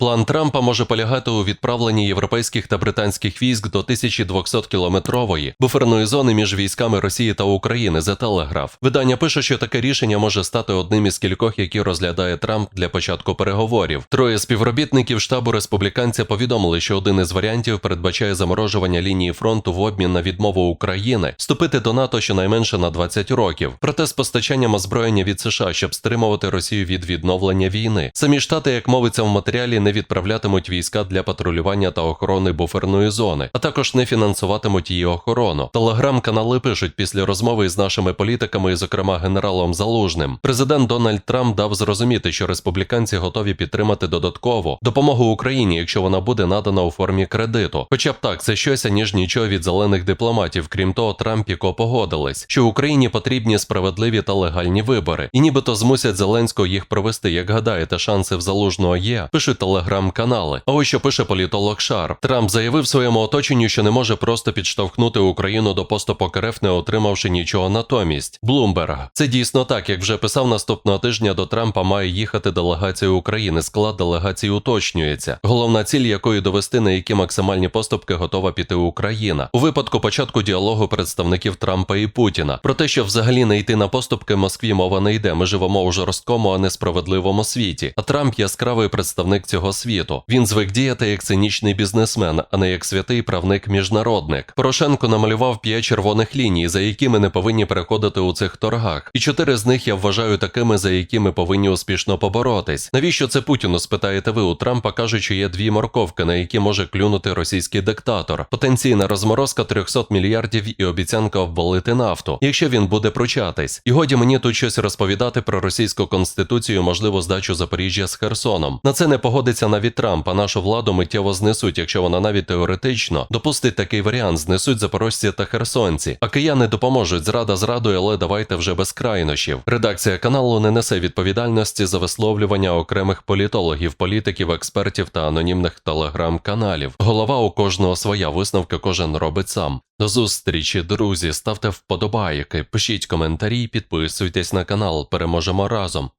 План Трампа може полягати у відправленні європейських та британських військ до 1200-кілометрової буферної зони між військами Росії та України за телеграф. Видання пише, що таке рішення може стати одним із кількох, які розглядає Трамп для початку переговорів. Троє співробітників штабу республіканця повідомили, що один із варіантів передбачає заморожування лінії фронту в обмін на відмову України вступити до НАТО щонайменше на 20 років. Проте з постачанням озброєння від США, щоб стримувати Росію від відновлення війни. Самі штати, як мовиться в матеріалі, не відправлятимуть війська для патрулювання та охорони буферної зони, а також не фінансуватимуть її охорону. Телеграм-канали пишуть після розмови із нашими політиками, зокрема генералом Залужним. Президент Дональд Трамп дав зрозуміти, що республіканці готові підтримати додатково допомогу Україні, якщо вона буде надана у формі кредиту. Хоча б так, це щось ніж нічого від зелених дипломатів. Крім того, Трамп і Ко погодились, що Україні потрібні справедливі та легальні вибори, і нібито змусять Зеленського їх провести. Як гадаєте, шанси в залужного є? Пишуть телеграм-канали. Ось що пише політолог Шарп. Трамп заявив своєму оточенню, що не може просто підштовхнути Україну до поступок РФ, не отримавши нічого натомість. Блумберг. Це дійсно так, як вже писав наступного тижня до Трампа має їхати делегація України. Склад делегації уточнюється. Головна ціль якої довести на які максимальні поступки готова піти Україна. У випадку початку діалогу представників Трампа і Путіна про те, що взагалі не йти на поступки Москві мова не йде. Ми живемо у жорсткому, а не справедливому світі. А Трамп яскравий представник цього світу. Він звик діяти як цинічний бізнесмен, а не як святий правник-міжнародник. Порошенко намалював п'ять червоних ліній, за які ми не повинні переходити у цих торгах. І чотири з них я вважаю такими, за які ми повинні успішно поборотись. Навіщо це Путіну? Спитаєте ви у Трампа кажуть, що є дві морковки, на які може клюнути російський диктатор. Потенційна розморозка 300 мільярдів і обіцянка обвалити нафту, якщо він буде пручатись. І годі мені тут щось розповідати про російську конституцію, можливо, здачу Запоріжжя з Херсоном. На це не погодиться навіть Трамп, а нашу владу миттєво знесуть, якщо вона навіть теоретично допустить такий варіант, знесуть запорожці та херсонці. А кияни допоможуть зрада зрадою, але давайте вже без крайнощів. Редакція каналу не несе відповідальності за висловлювання окремих політологів, політиків, експертів та анонімних телеграм-каналів. Голова у кожного своя висновки кожен робить сам. До зустрічі, друзі. Ставте вподобайки, пишіть коментарі, підписуйтесь на канал. Переможемо разом.